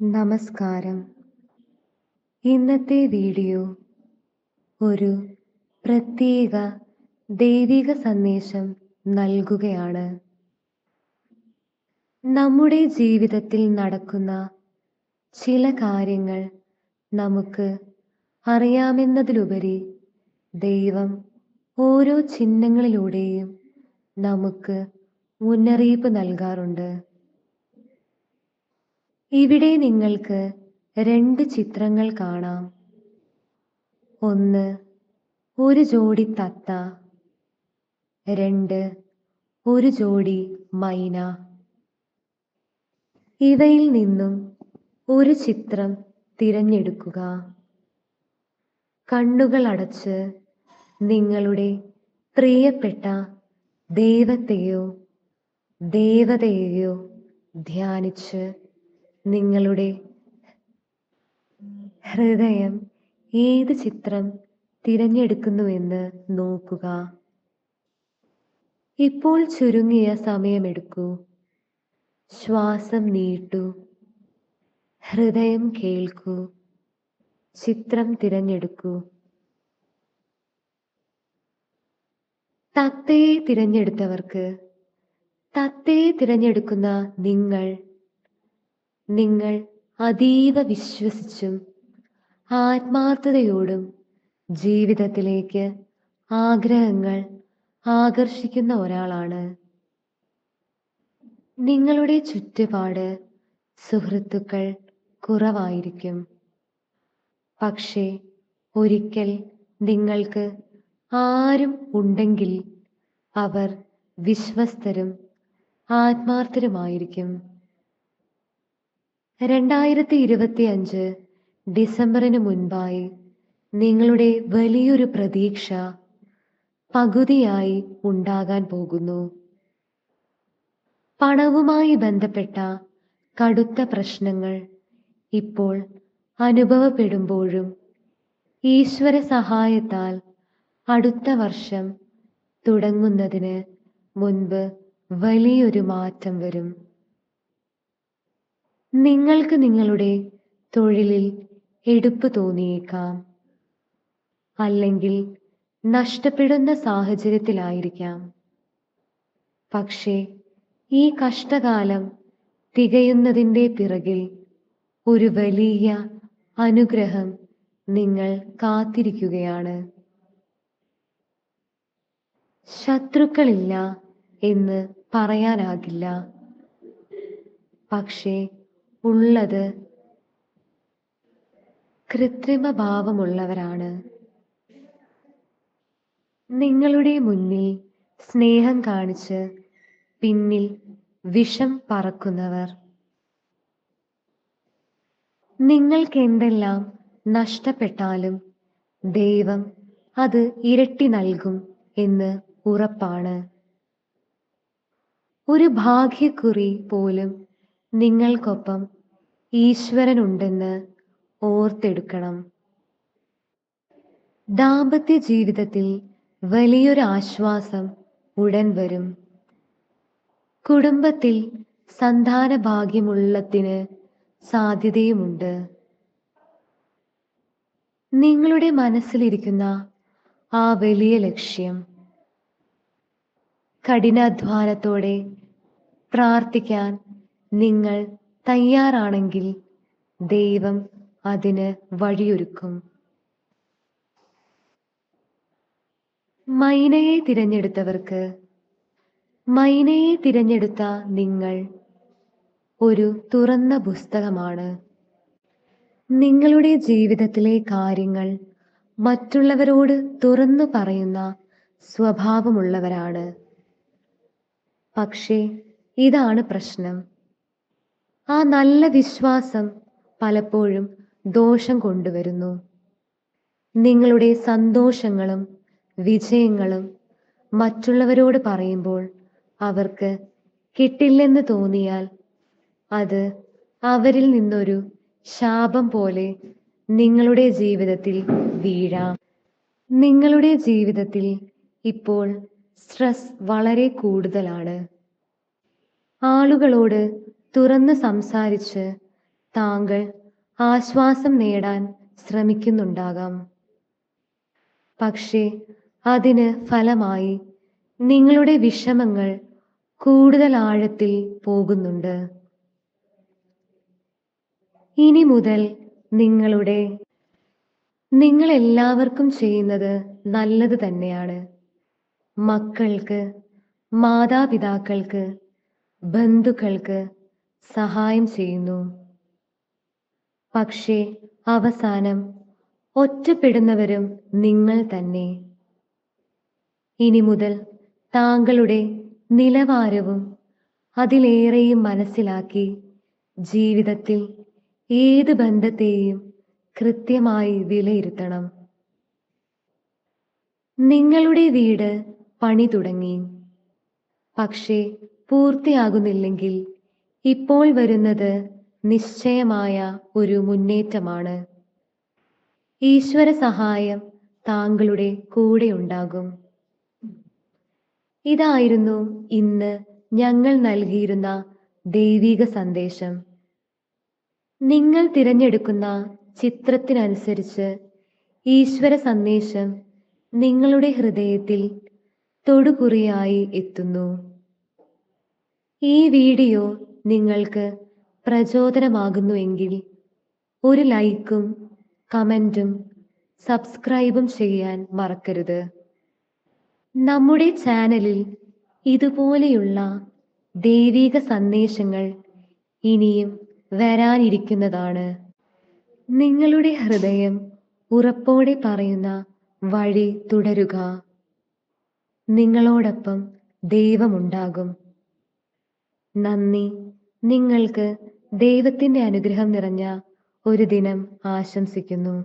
നമസ്കാരം. ഇന്നത്തെ വീഡിയോ ഒരു പ്രത്യേക ദൈവിക സന്ദേശം നൽകുകയാണ്. നമ്മുടെ ജീവിതത്തിൽ നടക്കുന്ന ചില കാര്യങ്ങൾ നമുക്ക് അറിയാമെന്നതിലുപരി ദൈവം ഓരോ ചിഹ്നങ്ങളിലൂടെയും നമുക്ക് മുന്നറിയിപ്പ് നൽകാറുണ്ട്. ഇവിടെ നിങ്ങൾക്ക് രണ്ട് ചിത്രങ്ങൾ കാണാം. ഒന്ന് ഒരു ജോഡി തത്ത. രണ്ട് ഒരു ജോഡി മൈന. ഇവയിൽ നിന്നും ഒരു ചിത്രം തിരഞ്ഞെടുക്കുക. കണ്ണുകൾ അടച്ച് നിങ്ങളുടെ പ്രിയപ്പെട്ട ദൈവത്തെയോ ദേവതയെയോ ധ്യാനിച്ച് നിങ്ങളുടെ ഹൃദയം ഏത് ചിത്രം തിരഞ്ഞെടുക്കുന്നുവെന്ന് നോക്കുക. ഇപ്പോൾ ചുരുങ്ങിയ സമയമെടുക്കൂ. ശ്വാസം നീട്ടു. ഹൃദയം കേൾക്കൂ. ചിത്രം തിരഞ്ഞെടുക്കൂ. തത്തയെ തിരഞ്ഞെടുത്തവർക്ക് തത്തയെ തിരഞ്ഞെടുക്കുന്ന നിങ്ങൾ നിങ്ങൾ അതീവ വിശ്വസിച്ചും ആത്മാർത്ഥതയോടും ജീവിതത്തിലേക്ക് ആഗ്രഹങ്ങൾ ആകർഷിക്കുന്ന ഒരാളാണ്. നിങ്ങളുടെ ചുറ്റുപാട് സുഹൃത്തുക്കൾ കുറവായിരിക്കും. പക്ഷേ ഒരിക്കൽ നിങ്ങൾക്ക് ആരും ഉണ്ടെങ്കിൽ അവർ വിശ്വസ്തരും ആത്മാർത്ഥരുമായിരിക്കും. രണ്ടായിരത്തി ഇരുപത്തി അഞ്ച് ഡിസംബറിന് മുൻപായി നിങ്ങളുടെ വലിയൊരു പ്രതീക്ഷ പകുതിയായി ഉണ്ടാകാൻ പോകുന്നു. പണവുമായി ബന്ധപ്പെട്ട കടുത്ത പ്രശ്നങ്ങൾ ഇപ്പോൾ അനുഭവപ്പെടുമ്പോഴും ഈശ്വര സഹായത്താൽ അടുത്ത വർഷം തുടങ്ങുന്നതിന് മുൻപ് വലിയൊരു മാറ്റം വരും. നിങ്ങൾക്ക് നിങ്ങളുടെ തൊഴിലിൽ എടുപ്പ് തോന്നിയേക്കാം. അല്ലെങ്കിൽ നഷ്ടപ്പെടുന്ന സാഹചര്യത്തിലായിരിക്കാം. പക്ഷേ ഈ കഷ്ടകാലം തികയുന്നതിന്റെ പിറകിൽ ഒരു വലിയ അനുഗ്രഹം നിങ്ങൾ കാത്തിരിക്കുകയാണ്. ശത്രുക്കളില്ല എന്ന് പറയാനാകില്ല. പക്ഷേ ഉള്ളത് കൃത്രിമ ഭാവമുള്ളവരാണ്. നിങ്ങളുടെ മുന്നിൽ സ്നേഹം കാണിച്ച് പിന്നിൽ വിഷം പറക്കുന്നവർ. നിങ്ങൾക്ക് എന്തെല്ലാം നഷ്ടപ്പെട്ടാലും ദൈവം അത് ഇരട്ടി നൽകും എന്ന് ഉറപ്പാണ്. ഒരു ഭാഗ്യക്കുറി പോലും നിങ്ങൾക്കൊപ്പം ഈശ്വരനുണ്ടെന്ന് ഓർത്തെടുക്കണം. ദാമ്പത്യ ജീവിതത്തിൽ വലിയൊരു ആശ്വാസം ഉടൻ വരും. കുടുംബത്തിൽ സന്താന ഭാഗ്യമുള്ളതിന് സാധ്യതയുമുണ്ട്. നിങ്ങളുടെ മനസ്സിലിരിക്കുന്ന ആ വലിയ ലക്ഷ്യം. കഠിനാധ്വാനത്തോടെ പ്രാർത്ഥിക്കാൻ നിങ്ങൾ തയ്യാറാണെങ്കിൽ ദൈവം അതിന് വഴിയൊരുക്കും. മൈനയെ തിരഞ്ഞെടുത്തവർക്ക് മൈനയെ തിരഞ്ഞെടുത്ത നിങ്ങൾ ഒരു തുറന്ന പുസ്തകമാണ്. നിങ്ങളുടെ ജീവിതത്തിലെ കാര്യങ്ങൾ മറ്റുള്ളവരോട് തുറന്നു പറയുന്ന സ്വഭാവമുള്ളവരാണ്. പക്ഷേ ഇതാണ് പ്രശ്നം. ആ നല്ല വിശ്വാസം പലപ്പോഴും ദോഷം കൊണ്ടുവരുന്നു. നിങ്ങളുടെ സന്തോഷങ്ങളും വിജയങ്ങളും മറ്റുള്ളവരോട് പറയുമ്പോൾ അവർക്ക് കിട്ടില്ലെന്ന് തോന്നിയാൽ അത് അവരിൽ നിന്നൊരു ശാപം പോലെ നിങ്ങളുടെ ജീവിതത്തിൽ വീഴാം. നിങ്ങളുടെ ജീവിതത്തിൽ ഇപ്പോൾ സ്ട്രെസ് വളരെ കൂടുതലാണ്. ആളുകളോട് തുറന്ന് സംസാരിച്ച് താങ്കൾ ആശ്വാസം നേടാൻ ശ്രമിക്കുന്നുണ്ടാകാം. പക്ഷേ അതിന് ഫലമായി നിങ്ങളുടെ വിഷമങ്ങൾ കൂടുതൽ ആഴത്തിൽ പോകുന്നുണ്ട്. ഇനി മുതൽ നിങ്ങളുടെ നിങ്ങൾ എല്ലാവർക്കും ചെയ്യുന്നത് നല്ലത് തന്നെയാണ്. മക്കൾക്ക് മാതാപിതാക്കൾക്ക് ബന്ധുക്കൾക്ക് സഹായം ചെയ്യുന്നു. പക്ഷേ അവസാനം ഒറ്റപ്പെടുന്നവരും നിങ്ങൾ തന്നെ. ഇനി മുതൽ താങ്കളുടെ നിലവാരവും അതിലേറെയും മനസ്സിലാക്കി ജീവിതത്തിൽ ഏത് ബന്ധത്തെയും കൃത്യമായി വിലയിരുത്തണം. നിങ്ങളുടെ വീട് പണി തുടങ്ങി. പക്ഷേ പൂർത്തിയാകുന്നില്ലെങ്കിൽ ഇപ്പോൾ വരുന്നത് നിശ്ചയമായ ഒരു മുന്നേറ്റമാണ്. ഈശ്വര സഹായം താങ്കളുടെ കൂടെ ഉണ്ടാകും. ഇതായിരുന്നു ഇന്ന് ഞങ്ങൾ നൽകിയിരുന്ന ദൈവിക സന്ദേശം. നിങ്ങൾ തിരഞ്ഞെടുക്കുന്ന ചിത്രത്തിനനുസരിച്ച് ഈശ്വര സന്ദേശം നിങ്ങളുടെ ഹൃദയത്തിൽ തൊടുകുറിയായി എത്തുന്നു. ഈ വീഡിയോ നിങ്ങൾക്ക് പ്രചോദനമാകുന്നു എങ്കിൽ ഒരു ലൈക്കും കമന്റും സബ്സ്ക്രൈബും ചെയ്യാൻ മറക്കരുത്. നമ്മുടെ ചാനലിൽ ഇതുപോലെയുള്ള ദൈവിക സന്ദേശങ്ങൾ ഇനിയും വരാനിരിക്കുന്നതാണ്. നിങ്ങളുടെ ഹൃദയം ഉറപ്പോടെ പറയുന്ന വഴി തുടരുക. നിങ്ങളോടൊപ്പം ദൈവമുണ്ടാകും. നന്ദി. നിങ്ങൾക്ക് ദൈവത്തിന്റെ അനുഗ്രഹം നിറഞ്ഞ ഒരു ദിനം ആശംസിക്കുന്നു.